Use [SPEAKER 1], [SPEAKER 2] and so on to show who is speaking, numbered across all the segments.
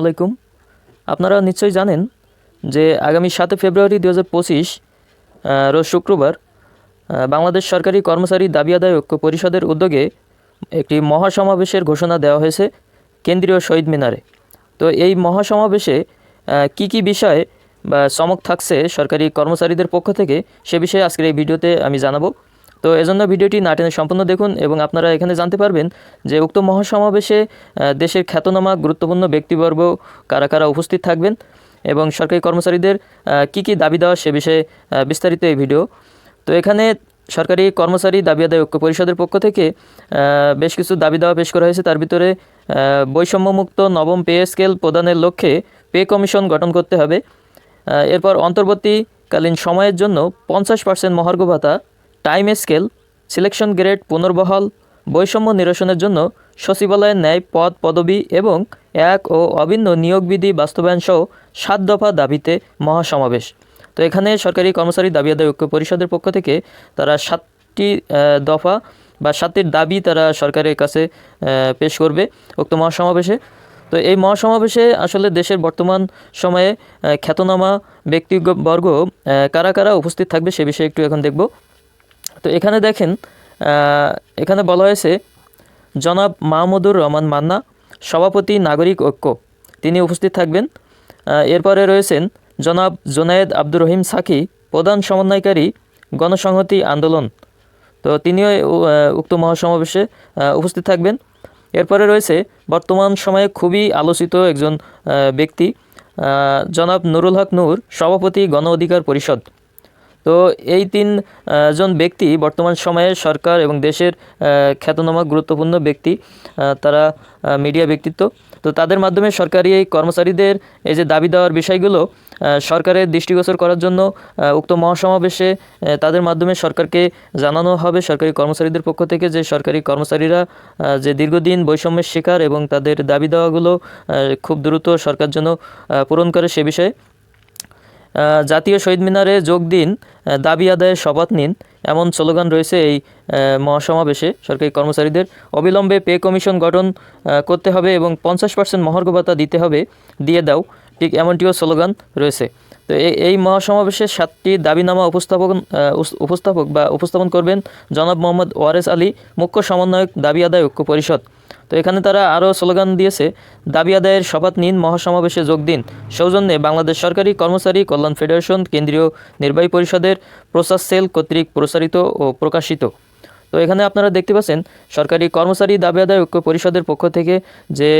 [SPEAKER 1] আলাইকুম। আপনারা নিশ্চয়ই জানেন যে আগামী সাতই ফেব্রুয়ারি দু হাজার পঁচিশ রোজ শুক্রবার বাংলাদেশ সরকারি কর্মচারী দাবি আদায় ঐক্য পরিষদের উদ্যোগে একটি মহাসমাবেশের ঘোষণা দেওয়া হয়েছে কেন্দ্রীয় শহীদ মিনারে। তো এই মহাসমাবেশে কি কি বিষয়ে বা চমক থাকছে সরকারি কর্মচারীদের পক্ষ থেকে সে বিষয়ে আজকের এই ভিডিওতে আমি জানাব। তো এজন্য ভিডিওটি না টেনে সম্পূর্ণ দেখুন এবং আপনারা এখানে জানতে পারবেন যে উক্ত মহাসমাবেশে দেশের খ্যাতনামা গুরুত্বপূর্ণ ব্যক্তিবর্গ কারা কারা উপস্থিত থাকবেন এবং সরকারি কর্মচারীদের কি কি দাবি দেওয়া সে বিষয়ে বিস্তারিত এই ভিডিও। তো এখানে সরকারি কর্মচারী দাবি আদায় ঐক্য পরিষদের পক্ষ থেকে বেশ কিছু দাবি দেওয়া পেশ করা হয়েছে। তার ভিতরে বৈষম্যমুক্ত নবম পে স্কেল প্রদানের লক্ষ্যে পে কমিশন গঠন করতে হবে। এরপর অন্তর্বর্তীকালীন সময়ের জন্য পঞ্চাশ পার্সেন্ট মহার্ঘ ভাতা টাইম স্কেল, সিলেকশন গ্রেড, পুনর্বহাল, বৈষম্য নিরসনের জন্য সচিবালয়ের ন্যায় পদ, পদবি এবং এক ও অভিন্ন নিয়োগ বিধি বাস্তবায়ন সহ সাত দফা দাবিতে মহাসমাবেশ। তো এখানে সরকারি কর্মচারী দাবি আদায় ঐক্য পরিষদের পক্ষ থেকে তারা সাতটি দফা বা সাতটির দাবি তারা সরকারের কাছে পেশ করবে উক্ত মহাসমাবেশে। তো এই মহাসমাবেশে আসলে দেশের বর্তমান সময়ে খ্যাতনামা ব্যক্তিবর্গ কারা কারা উপস্থিত থাকবে সে বিষয়ে একটু এখন দেখব। তো এখানে দেখেন এখানে বলা হয়েছে, জনাব মাহমুদুর রহমান মান্না, সভাপতি নাগরিক ঐক্য। তিনি উপস্থিত থাকবেন। এরপরে রয়েছেন জনাব জোনায়েদ আব্দুর রহিম সাকি, প্রধান সমন্বয়কারী গণসংহতি আন্দোলন। তো তিনিও উক্ত মহাসমাবেশে উপস্থিত থাকবেন। এরপরে রয়েছে বর্তমান সময়ে খুবই আলোচিত একজন ব্যক্তি জনাব নুরুল হক নূর, সভাপতি গণ অধিকার পরিষদ। তো এই তিন জন ব্যক্তি বর্তমান সময়ে সরকার এবং দেশের খ্যাতনামা গুরুত্বপূর্ণ ব্যক্তি তারা মিডিয়া ব্যক্তিত্ব। তো তাদের মাধ্যমে সরকারি এই কর্মচারীদের এই যে দাবি দেওয়ার বিষয়গুলো সরকারের দৃষ্টিগোচর করার জন্য উক্ত মহাসমাবেশে তাদের মাধ্যমে সরকারকে জানানো হবে। সরকারি কর্মচারীদের পক্ষ থেকে যে সরকারি কর্মচারীরা যে দীর্ঘদিন বৈষম্যের শিকার এবং তাদের দাবি দেওয়াগুলো খুব দ্রুত সরকার যেন পূরণ করে সে বিষয়ে জাতীয় শহীদ মিনারে যোগ দিন দাবি আদায়ের শপথ নিন। এমন স্লোগান রয়েছে এই মহাসমাবেশে। সরকারি কর্মচারীদের অবিলম্বে পে কমিশন গঠন করতে হবে এবং পঞ্চাশ পার্সেন্ট মহার্ঘ ভাতা দিতে হবে, দিয়ে দাও। ঠিক এমনটিও স্লোগান রয়েছে। তো এই মহাসমাবেশে সাতটি দাবিনামা উপস্থাপন উপস্থাপক বা উপস্থাপন করবেন জনাব মোহাম্মদ ওয়ারেস আলী, মুখ্য সমন্বয়ক দাবি আদায় ঐক্য পরিষদ। তো এখানে তারা আরও স্লোগান দিয়েছে, দাবি আদায়ের শপথ নিন, মহাসমাবেশে যোগ দিন। সৌজন্যে বাংলাদেশ সরকারি কর্মচারী কল্যাণ ফেডারেশন, কেন্দ্রীয় নির্বাহী পরিষদের প্রসার সেল কর্তৃক প্রসারিত ও প্রকাশিত। তো এখানে আপনারা দেখতে পাচ্ছেন, সরকারি কর্মচারী দাবি আদায় ঐক্য পরিষদের পক্ষ থেকে যে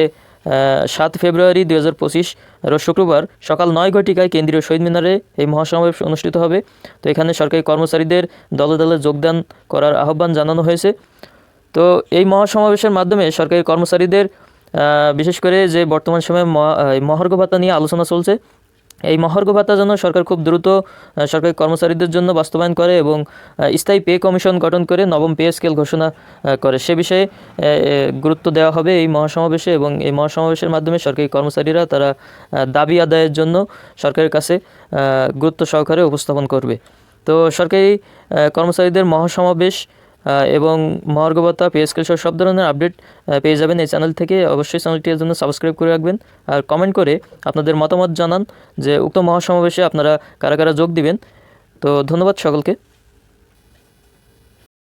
[SPEAKER 1] সাত ফেব্রুয়ারি দুই হাজার পঁচিশ, রোজ শুক্রবার সকাল নয় ঘটিকায় কেন্দ্রীয় শহীদ মিনারে এই মহাসমাবেশ অনুষ্ঠিত হবে। তো এখানে সরকারি কর্মচারীদের দলে দলে যোগদান করার আহ্বান জানানো হয়েছে। তো এই মহাসমাবেশের মাধ্যমে সরকারি কর্মচারীদের বিশেষ করে যে বর্তমান সময়ে মহা- মহার্ঘ ভাতা নিয়ে আলোচনা চলছে এই মহার্ঘ ভাতা যেন সরকার খুব দ্রুত সরকারি কর্মচারীদের জন্য বাস্তবায়ন করে এবং স্থায়ী পে কমিশন গঠন করে নবম পে স্কেল ঘোষণা করে। সে বিষয়ে গুরুত্ব দেওয়া হবে এই মহাসমাবেশে এবং এই মহাসমাবেশের মাধ্যমে সরকারি কর্মচারীরা তারা দাবি আদায়ের জন্য সরকারের কাছে গুরুত্ব সহকারে উপস্থাপন করবে। তো সরকারি কর্মচারীদের মহাসমাবেশ এবং মহার্ঘ ভাতা পে স্কেল সহ সব ধরনের আপডেট পেয়ে যাবেন এই চ্যানেল থেকে। অবশ্যই চ্যানেলটির জন্য সাবস্ক্রাইব করে রাখবেন আর কমেন্ট করে আপনাদের মতামত জানান যে উক্ত মহাসমাবেশে আপনারা কারা কারা যোগ দিবেন। তো ধন্যবাদ সকলকে।